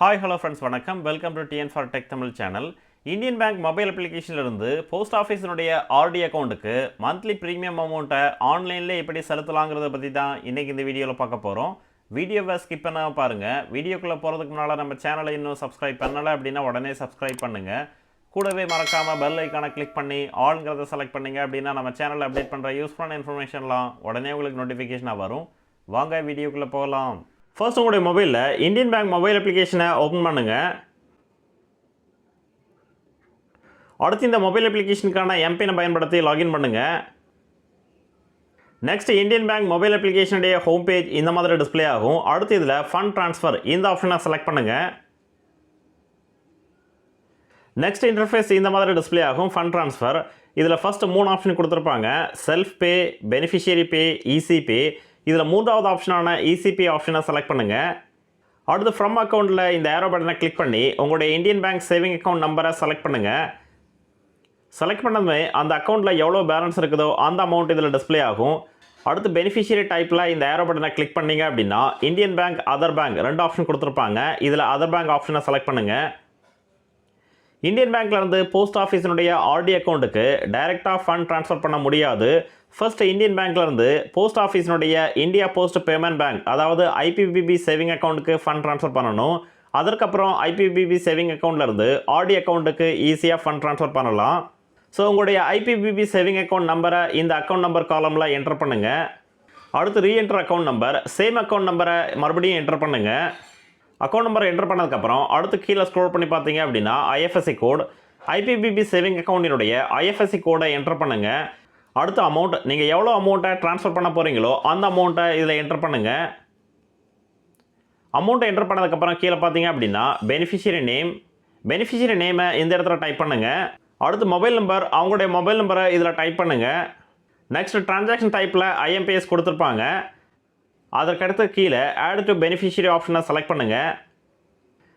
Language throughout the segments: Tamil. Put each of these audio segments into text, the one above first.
ஹாய் ஹலோ ஃப்ரெண்ட்ஸ் வணக்கம். Welcome to TN for tech Tamil channel Indian bank mobile அப்ளிகேஷன்லேருந்து post ஆஃபீஸினுடைய ஆர்டி அக்கௌண்ட்டுக்கு மந்த்லி ப்ரீமியம் அமௌண்ட்டை ஆன்லைனில் எப்படி செலுத்தலாங்கிறத பற்றி தான் இன்றைக்கி இந்த வீடியோவில் பார்க்க போகிறோம் வீடியோவை ஸ்கிப் பண்ணாமல் பாருங்கள் வீடியோக்குள்ளே போகிறதுக்கு முன்னால் நம்ம சேனலை இன்னும் சப்ஸ்கிரைப் பண்ணலை அப்படின்னா உடனே சப்ஸ்கிரைப் பண்ணுங்கள் கூடவே மறக்காமல் பெல் ஐக்கானை கிளிக் பண்ணி ஆளுங்கிறத செலக்ட் பண்ணிங்க அப்படின்னா நம்ம சேனலில் அப்டேட் பண்ணுற யூஸ்ஃபுல்லான இன்ஃபர்மேஷன்லாம் உடனே உங்களுக்கு நோட்டிஃபிகேஷனாக வரும். வாங்க வீடியோக்குள்ளே போகலாம். ஃபர்ஸ்ட் உங்களுடைய மொபைலில் இந்தியன் பேங்க் மொபைல் அப்ளிகேஷனை ஓப்பன் பண்ணுங்கள் அடுத்து இந்த மொபைல் அப்ளிகேஷனுக்கான எம்பினை பயன்படுத்தி லாகின் பண்ணுங்கள் நெக்ஸ்ட் இந்தியன் பேங்க் மொபைல் அப்ளிகேஷனுடைய ஹோம் பேஜ் இந்த மாதிரி டிஸ்ப்ளே ஆகும். அடுத்து இதில் ஃபண்ட் ட்ரான்ஸ்ஃபர் இந்த ஆப்ஷனை செலக்ட் பண்ணுங்கள் நெக்ஸ்ட் இன்டர்ஃபேஸ் இந்த மாதிரி டிஸ்ப்ளே ஆகும். ஃபண்ட் ட்ரான்ஸ்ஃபர் இதில் ஃபஸ்ட்டு மூணு ஆப்ஷன் கொடுத்துருப்பாங்க. Self pay beneficiary pay easy pay இதில் மூன்றாவது ஆப்ஷனான இசிபி ஆப்ஷனை செலக்ட் பண்ணுங்கள் அடுத்து ஃப்ரம் அக்கௌண்ட்டில் இந்த ஏரோ பட்டனை கிளிக் பண்ணி உங்களுடைய இந்தியன் பேங்க் சேவிங் அக்கௌண்ட் நம்பரை செலக்ட் பண்ணுங்கள் செலக்ட் பண்ணதுமே அந்த அக்கௌண்ட்டில் எவ்வளோ பேலன்ஸ் இருக்குதோ அந்த அமௌண்ட் இதில் டிஸ்ப்ளே ஆகும். அடுத்து பெனிஃபிஷியரி டைப்பில் இந்த ஏரோ பட்டனை கிளிக் பண்ணீங்க அப்படின்னா இந்தியன் பேங்க் அதர் பேங்க் ரெண்டு ஆப்ஷன் கொடுத்துருப்பாங்க. இதில் அதர் பேங்க் ஆப்ஷனை செலக்ட் பண்ணுங்கள் இந்தியன் பேங்க்ல இருந்து போஸ்ட் ஆஃபீஸினுடைய ஆர்டி அக்கௌண்ட்டுக்கு டைரெக்டாக ஃபண்ட் ட்ரான்ஸ்ஃபர் பண்ண முடியாது. ஃபர்ஸ்ட் இந்தியன் பேங்க்ல இருந்து போஸ்ட் ஆஃபீஸினுடைய இந்தியா போஸ்ட் பேமெண்ட் பேங்க் அதாவது ஐபிபிபி சேவிங் அக்கௌண்ட்டுக்கு ஃபண்ட் ட்ரான்ஸ்ஃபர் பண்ணணும். அதற்கப்புறம் ஐபிபிபி சேவிங் அக்கௌண்ட்லேருந்து ஆர்டி அக்கௌண்ட்டுக்கு ஈஸியாக ஃபண்ட் ட்ரான்ஸ்ஃபர் பண்ணலாம். ஸோ உங்களுடைய ஐபிபிபி சேவிங் அக்கௌண்ட் நம்பரை இந்த அக்கௌண்ட் நம்பர் காலமில் என்டர் பண்ணுங்கள் அடுத்து reenter account number same account நம்பரை மறுபடியும் என்டர் பண்ணுங்கள் அக்கௌண்ட் நம்பர் என்டர் பண்ணதுக்கப்புறம் அடுத்து கீழே ஸ்க்ரோல் பண்ணி பார்த்தீங்க அப்படின்னா ஐஎஃப்எஸ்சி கோட் ஐபிபிபி சேவிங் அக்கௌண்டினுடைய ஐஎஃப்எஸ்சி கோடை என்டர் பண்ணுங்கள் அடுத்த அமௌண்ட் நீங்கள் எவ்வளோ அமௌண்ட்டை ட்ரான்ஸ்ஃபர் பண்ண போகிறீங்களோ அந்த அமௌண்ட்டை இதில் என்டர் பண்ணுங்கள் அமௌண்ட்டை என்டர் பண்ணதுக்கப்புறம் கீழே பார்த்தீங்க அப்படின்னா பெனிஃபிஷியரி நேம் பெனிஃபிஷியரி நேமை இந்த இடத்துல டைப் பண்ணுங்கள் அடுத்து மொபைல் நம்பர் அவங்களுடைய மொபைல் நம்பரை இதில் டைப் பண்ணுங்கள் நெக்ஸ்ட் டிரான்சாக்ஷன் டைப்பில் ஐஎம்பிஎஸ் கொடுத்துருப்பாங்க. அதற்கடுத்து கீழே ஆட் டு பெனிஃபிஷியரி ஆப்ஷனை செலக்ட் பண்ணுங்கள்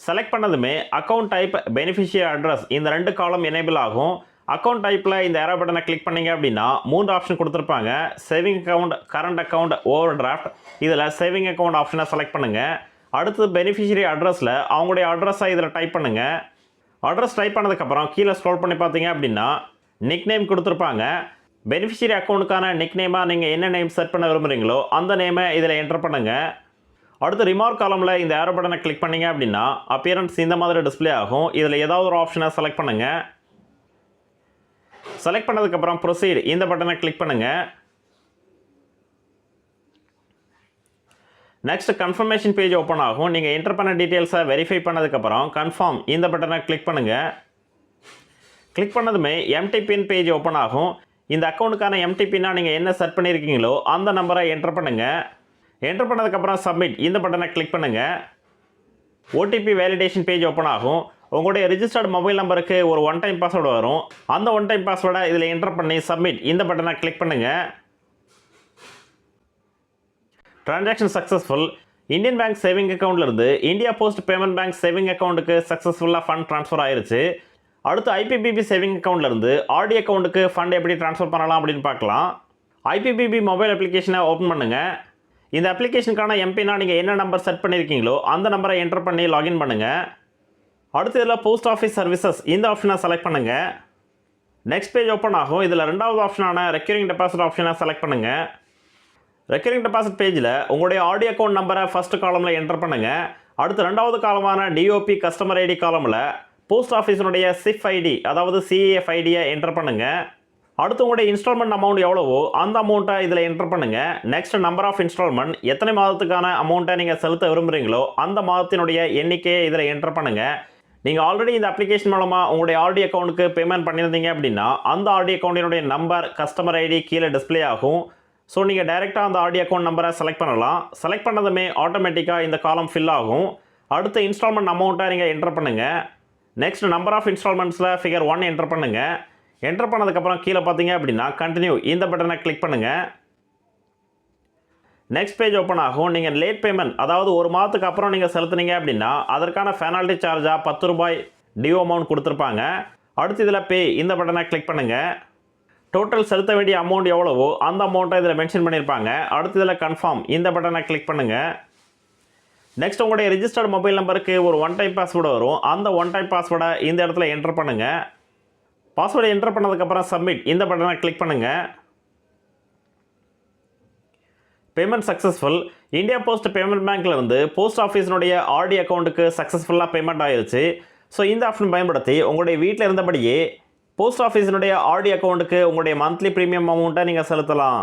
செலக்ட் பண்ணதுமே அக்கௌண்ட் டைப் பெனிஃபிஷியரி அட்ரஸ் இந்த ரெண்டு காலம் எனேபிள் ஆகும். அக்கௌண்ட் டைப்பில் இந்த ஏரோ பட்டனை கிளிக் பண்ணிங்க அப்படின்னா மூன்று ஆப்ஷன் கொடுத்துருப்பாங்க. Saving account current account over draft இதில் சேவிங் அக்கௌண்ட் ஆப்ஷனை செலக்ட் பண்ணுங்கள் அடுத்து பெனிஃபிஷியரி அட்ரஸில் அவங்களுடைய அட்ரஸை இதில் டைப் பண்ணுங்கள் அட்ரஸ் டைப் பண்ணதுக்கப்புறம் கீழே ஸ்க்ரோல் பண்ணி பார்த்தீங்க அப்படின்னா நிக் நேம் கொடுத்துருப்பாங்க. பெனிஃபிஷியரி அக்கௌண்ட்டுக்கான நிக் நேமாக நீங்கள் என்ன நேம் செட் பண்ண விரும்புகிறீங்களோ அந்த நேமை இதில் என்டர் பண்ணுங்கள் அடுத்து ரிமார்க் காலமில் இந்த ஏரோ பட்டனை கிளிக் பண்ணீங்க அப்படின்னா அப்பியரன்ஸ் இந்த மாதிரி டிஸ்ப்ளே ஆகும். இதில் ஏதாவது ஒரு ஆப்ஷனை செலக்ட் பண்ணுங்கள் செலக்ட் பண்ணதுக்கப்புறம் ப்ரொசீட் இந்த பட்டனை கிளிக் பண்ணுங்கள் நெக்ஸ்ட் கன்ஃபர்மேஷன் பேஜ் ஓப்பன் ஆகும். நீங்கள் என்டர் பண்ண டீட்டெயில்ஸை வெரிஃபை பண்ணதுக்கப்புறம் கன்ஃபார்ம் இந்த பட்டனை கிளிக் பண்ணுங்கள் கிளிக் பண்ணதுமே எம்டி பின் பேஜ் ஓப்பன் ஆகும். இந்த அக்கௌண்ட்டுக்கான எம்டிபின்னா நீங்கள் என்ன செட் பண்ணியிருக்கீங்களோ அந்த நம்பரை என்டர் பண்ணுங்கள் என்டர் பண்ணதுக்கப்புறம் சப்மிட் இந்த பட்டனை கிளிக் பண்ணுங்கள் ஓடிபி வேலிடேஷன் பேஜ் ஓப்பன் ஆகும். உங்களுடைய ரிஜிஸ்டர்டு மொபைல் நம்பருக்கு ஒரு ஒன் டைம் பாஸ்வேர்டு வரும். அந்த ஒன் டைம் பாஸ்வேர்டை இதில் என்டர் பண்ணி சப்மிட் இந்த பட்டனை கிளிக் பண்ணுங்கள் transaction successful Indian bank saving அக்கௌண்ட்லேருந்து India post payment bank saving அக்கௌண்ட்டுக்கு சக்ஸஸ்ஃபுல்லாக ஃபண்ட் ட்ரான்ஸ்ஃபர் ஆயிருச்சு. அடுத்து ஐபிபிபி சேவிங் அக்கௌண்ட்லேருந்து ஆர்டி அக்கௌண்ட்டுக்கு ஃபண்ட் எப்படி ட்ரான்ஸ்ஃபர் பண்ணலாம் அப்படின்னு பார்க்கலாம். ஐபிபிபி மொபைல் அப்ளிகேஷனை ஓப்பன் பண்ணுங்கள் இந்த அப்ளிகேஷனுக்கான எம்பினா நீங்கள் என்ன நம்பர் செட் பண்ணியிருக்கீங்களோ அந்த நம்பரை என்டர் பண்ணி லாகின் பண்ணுங்கள் அடுத்து இதில் போஸ்ட் ஆஃபீஸ் சர்வீசஸ் இந்த ஆப்ஷனை செலக்ட் பண்ணுங்கள் நெக்ஸ்ட் பேஜ் ஓப்பன் ஆகும். இதில் ரெண்டாவது ஆப்ஷனான ரெக்கரிங் டெபாசிட் ஆப்ஷனை செலக்ட் பண்ணுங்கள் ரெக்கரிங் டெபாசிட் பேஜில் உங்களுடைய ஆடி அக்கௌண்ட் நம்பரை ஃபஸ்ட்டு காலமில் என்டர் பண்ணுங்கள் அடுத்து ரெண்டாவது காலமான டிஓபி கஸ்டமர் ஐடி காலமில் போஸ்ட் ஆஃபீஸினுடைய சிஃப் ஐடி அதாவது சிஏஎஃப் ஐடியை என்டர் பண்ணுங்கள் அடுத்து உங்களுடைய இன்ஸ்டால்மெண்ட் அமௌண்ட் எவ்வளவோ அந்த அமௌண்ட்டை இதில் என்டர் பண்ணுங்கள் நெக்ஸ்ட் நம்பர் ஆஃப் இன்ஸ்டால்மெண்ட் எத்தனை மாதத்துக்கான அமௌண்ட்டை நீங்கள் செலுத்த விரும்புகிறீங்களோ அந்த மாதத்தினுடைய எண்ணிக்கையை இதில் என்டர் பண்ணுங்கள் நீங்கள் ஆல்ரெடி இந்த அப்ளிகேஷன் மூலமாக உங்களுடைய ஆர்டி அக்கௌண்ட்டுக்கு பேமெண்ட் பண்ணியிருந்தீங்க அப்படின்னா அந்த ஆர்டி அக்கௌண்ட்டினுடைய நம்பர் கஸ்டமர் ஐடி கீழே டிஸ்ப்ளே ஆகும். ஸோ நீங்கள் டைரெக்டாக அந்த ஆர்டி அக்கௌண்ட் நம்பரை செலக்ட் பண்ணலாம். செலக்ட் பண்ணதுமே ஆட்டோமேட்டிக்காக இந்த காலம் ஃபில் ஆகும். அடுத்த இன்ஸ்டால்மெண்ட் அமௌண்ட்டை நீங்கள் என்டர் பண்ணுங்கள் நெக்ஸ்ட் நம்பர் ஆஃப் இன்ஸ்டால்மெண்ட்ஸில் ஃபிகர் ஒன் என்டர் பண்ணுங்கள் என்டர் பண்ணதுக்கப்புறம் கீழே பார்த்தீங்க அப்படின்னா கண்டினியூ இந்த பட்டனை கிளிக் பண்ணுங்கள் நெக்ஸ்ட் பேஜ் ஓப்பன் ஆகும். நீங்கள் லேட் பேமெண்ட் அதாவது ஒரு மாதத்துக்கு அப்புறம் நீங்கள் செலுத்துனீங்க அப்படின்னா அதற்கான ஃபெனால்ட்டி சார்ஜாக பத்து ரூபாய் டியூ அமௌண்ட் கொடுத்துருப்பாங்க. அடுத்து இதில் பே இந்த பட்டனை கிளிக் பண்ணுங்கள் டோட்டல் செலுத்த வேண்டிய அமௌண்ட் எவ்வளவோ அந்த அமௌண்ட்டை இதில் மென்ஷன் பண்ணியிருப்பாங்க அடுத்து இதில் கன்ஃபார்ம் இந்த பட்டனை கிளிக் பண்ணுங்கள் நெக்ஸ்ட் உங்களுடைய ரிஜிஸ்டர்ட் மொபைல் நம்பருக்கு ஒரு ஒன் டைம் பாஸ்வேர்டு வரும். அந்த ஒன் டைம் பாஸ்வேர்டை இந்த இடத்துல என்டர் பண்ணுங்கள் பாஸ்வேர்டை என்டர் பண்ணதுக்கப்புறம் சப்மிட் இந்த பட்டனை கிளிக் பண்ணுங்கள் payment successful India post payment பேங்க்ல இருந்து போஸ்ட் ஆஃபீஸினுடைய ஆர்டி அக்கௌண்ட்டுக்கு சக்ஸஸ்ஃபுல்லாக பேமெண்ட் ஆயிடுச்சு ஸோ இந்த ஆப்ஷன் பயன்படுத்தி உங்களுடைய வீட்டில் இருந்தபடியே போஸ்ட் ஆஃபீஸினுடைய ஆர்டி அக்கௌண்ட்டுக்கு உங்களுடைய மந்த்லி ப்ரீமியம் அமௌண்ட்டை நீங்கள் செலுத்தலாம்.